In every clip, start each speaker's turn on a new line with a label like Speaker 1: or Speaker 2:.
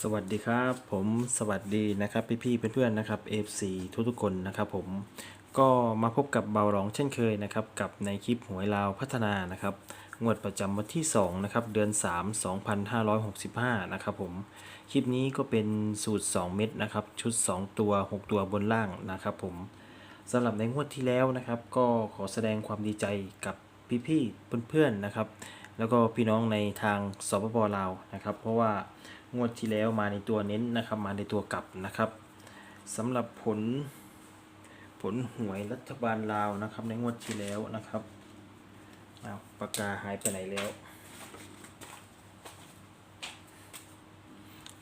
Speaker 1: สวัสดีครับ ผมสวัสดีนะครับพี่ๆเพื่อนๆนะครับ FC ทุกๆคนนะครับผมก็มาพบกับเบาหลองเช่นเคยนะครับกับในคลิปหวยลาวพัฒนานะครับงวดประจำวันที่2นะครับเดือน 3 2565นะครับผมคลิปนี้ก็เป็นสูตร 2 เม็ดนะครับชุด 2 ตัว 6 ตัวบนล่างนะครับผมสำหรับในงวดที่แล้วนะครับ ก็ขอแสดงความดีใจกับพี่ๆเพื่อนๆนะครับ แล้วก็พี่น้องในทางสปปลาวนะครับ เพราะว่า งวดที่แล้วมาในตัวเน้นนะครับ มาในตัวกลับนะครับสำหรับผลผลหวยรัฐบาลลาวนะครับ ในงวดที่แล้วนะครับอ้าปากกาหายไปไหนแล้ว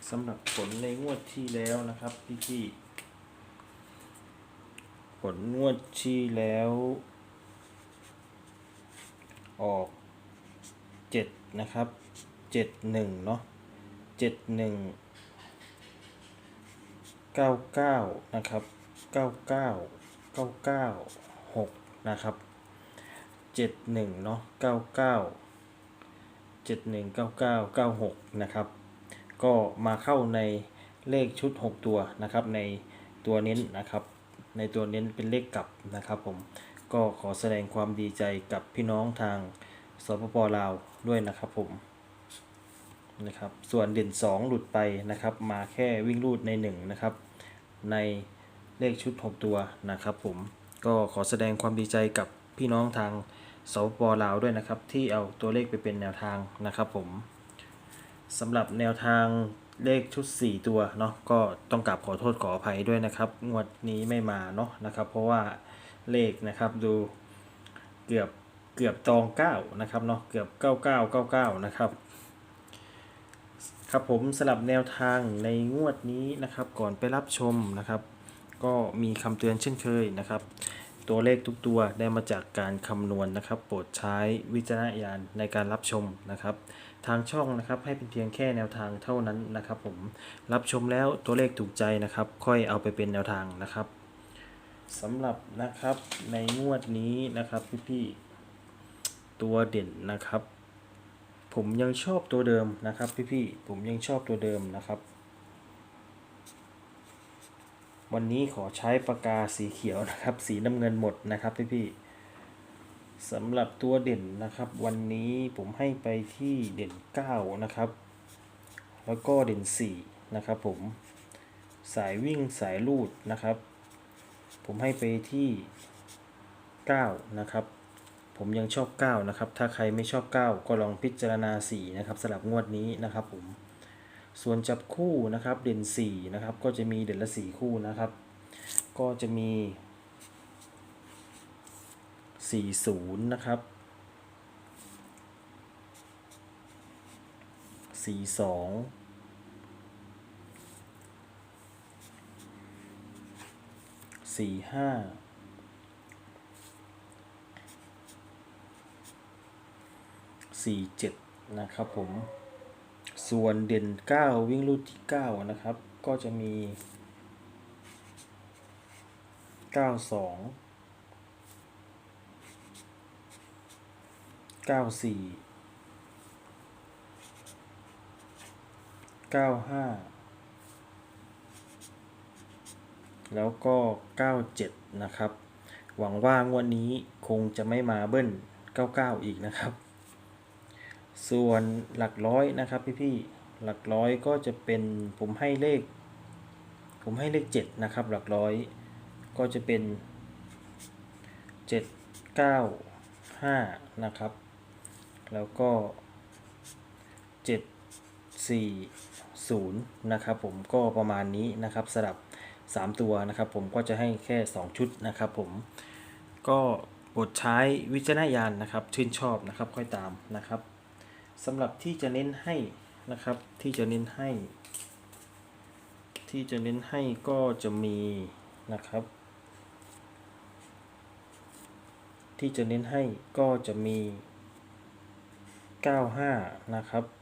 Speaker 1: สำหรับผลในงวดที่แล้วนะครับพี่พี่ๆผลงวดที่แล้ว ออกเจ็ดนะครับเจ็ดหนึ่งเนาะ เจ็ดหนึ่งเก้าเก้านะครับเก้าเก้าเก้าเก้าหกนะครับเจ็ดหนึ่งเนาะเก้าเก้าเจ็ดหนึ่งเก้าเก้าเก้าหกนะครับ ก็มาเข้าในเลขชุด6ตัวนะครับในตัวเน้นนะครับ ในตัวเน้นเป็นเลขกลับนะครับผมก็ขอแสดงความดีใจกับพี่น้องทางสปปลาวด้วยนะครับผม นะครับ ส่วนเด่น 2 หลุดไปนะครับ มาแค่วิ่งรูดใน1นะครับในเลขชุด 6 ตัวนะครับ ผมก็ขอแสดงความดีใจกับพี่น้องทางสปปลาวด้วยนะครับ ที่เอาตัวเลขไปเป็นแนวทางนะครับ ผมสำหรับแนวทางเลขชุด 4 ตัวเนาะก็ต้องกราบขอโทษขออภัยด้วยนะครับ งวดนี้ไม่มาเนาะนะครับ เพราะว่าเลขนะครับดูเกือบเกือบตอง9นะครับเนาะเกือบ 9999 นะครับ ครับผมสำหรับแนวทางในงวดนี้นะครับ ก่อนไปรับชมนะครับ ก็มีคำเตือนเช่นเคยนะครับ ตัวเลขทุกตัวได้มาจากการคำนวณนะครับ โปรดใช้วิจารณญาณในการรับชมนะครับ ทางช่องนะครับให้เป็นเพียงแค่แนวทางเท่านั้นนะครับ ผมรับชมแล้วตัวเลขถูกใจนะครับ ค่อยเอาไปเป็นแนวทางนะครับสำหรับนะครับในงวดนี้นะครับพี่ๆตัวเด่นนะครับ ผมยังชอบตัวเดิมนะครับพี่ๆผมยังชอบตัวเดิมนะครับ วันนี้ขอใช้ปากกาสีเขียวนะครับ สีน้ำเงินหมดนะครับพี่ๆสำหรับตัวเด่นนะครับ วันนี้ผมให้ไปที่เด่น 9 นะครับ แล้วก็เด่น 4 นะครับผมสายวิ่งสายลูดนะครับ ผมให้ไปที่ 9 นะครับ ผมยังชอบ 9 นะครับ ถ้าใครไม่ชอบ 9 ก็ลองพิจารณา 4 นะครับสำหรับงวดนี้นะครับผม ส่วนจับคู่นะครับเด่น 4 นะครับ ก็จะมีเด่นละ 4 คู่นะครับ ก็จะมี 40 นะครับ 42 45 47 นะครับผม ส่วนเด่น 9 วิ่งลูดที่ 9 นะครับ ก็จะมี 92 94 95 แล้วก็ 97 นะครับ หวังว่างวดนี้คงจะไม่มาเบิ้ล 99 อีกนะครับ ส่วนหลักร้อยนะครับพี่ๆหลักร้อยก็จะเป็นผมให้เลข ผมให้เลข 7 นะครับ หลักร้อยก็จะเป็น 7 9 5 นะครับ แล้วก็ 7 4 0 นะครับผมก็ประมาณนี้นะครับสำหรับ 3 ตัวนะครับ ผมก็จะให้แค่ 2 ชุดนะครับผมก็โปรดใช้วิจารณญาณนะครับ ชื่นชอบนะครับค่อยตามนะครับ สำหรับที่จะเน้นให้นะครับ ที่จะเน้นให้ ที่จะเน้นให้ก็จะมีนะครับ ที่จะเน้นให้ก็จะมี 95 นะครับ 40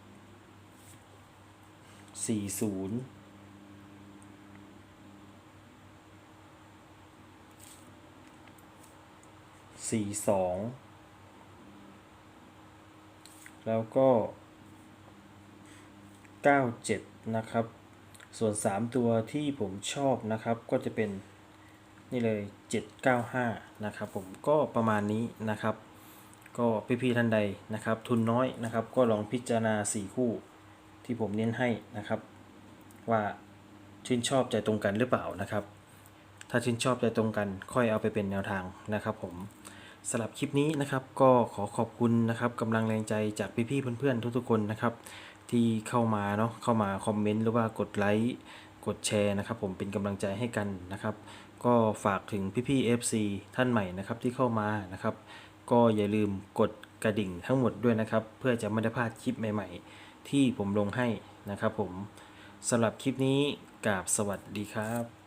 Speaker 1: 42 แล้วก็ 97 นะครับ ส่วน 3 ตัวที่ผมชอบนะครับ ก็จะเป็นนี่เลย 795 นะครับผมก็ประมาณนี้นะครับ ก็พี่ๆท่านใดนะครับ ทุนน้อยนะครับ ก็ลองพิจารณา 4 คู่ที่ผมเน้นให้นะครับ ว่าชื่นชอบใจตรงกันหรือเปล่านะครับ ถ้าชื่นชอบใจตรงกันค่อยเอาไปเป็นแนวทางนะครับผม สำหรับคลิปนี้นะครับก็ขอขอบคุณนะครับกำลังแรงใจจากพี่ๆเพื่อนๆ ทุกๆคนนะครับ ที่เข้ามาเนาะเข้ามาคอมเมนต์หรือว่ากดไลค์กดแชร์นะครับ ผมเป็นกำลังใจให้กันนะครับ ก็ฝากถึงพี่ๆ FC ท่านใหม่นะครับที่เข้ามานะครับ ก็อย่าลืมกดกระดิ่งทั้งหมดด้วยนะครับ เพื่อจะไม่ได้พลาดคลิปใหม่ ๆ ที่ผมลงให้นะครับ ผมสำหรับคลิปนี้กราบสวัสดีครับ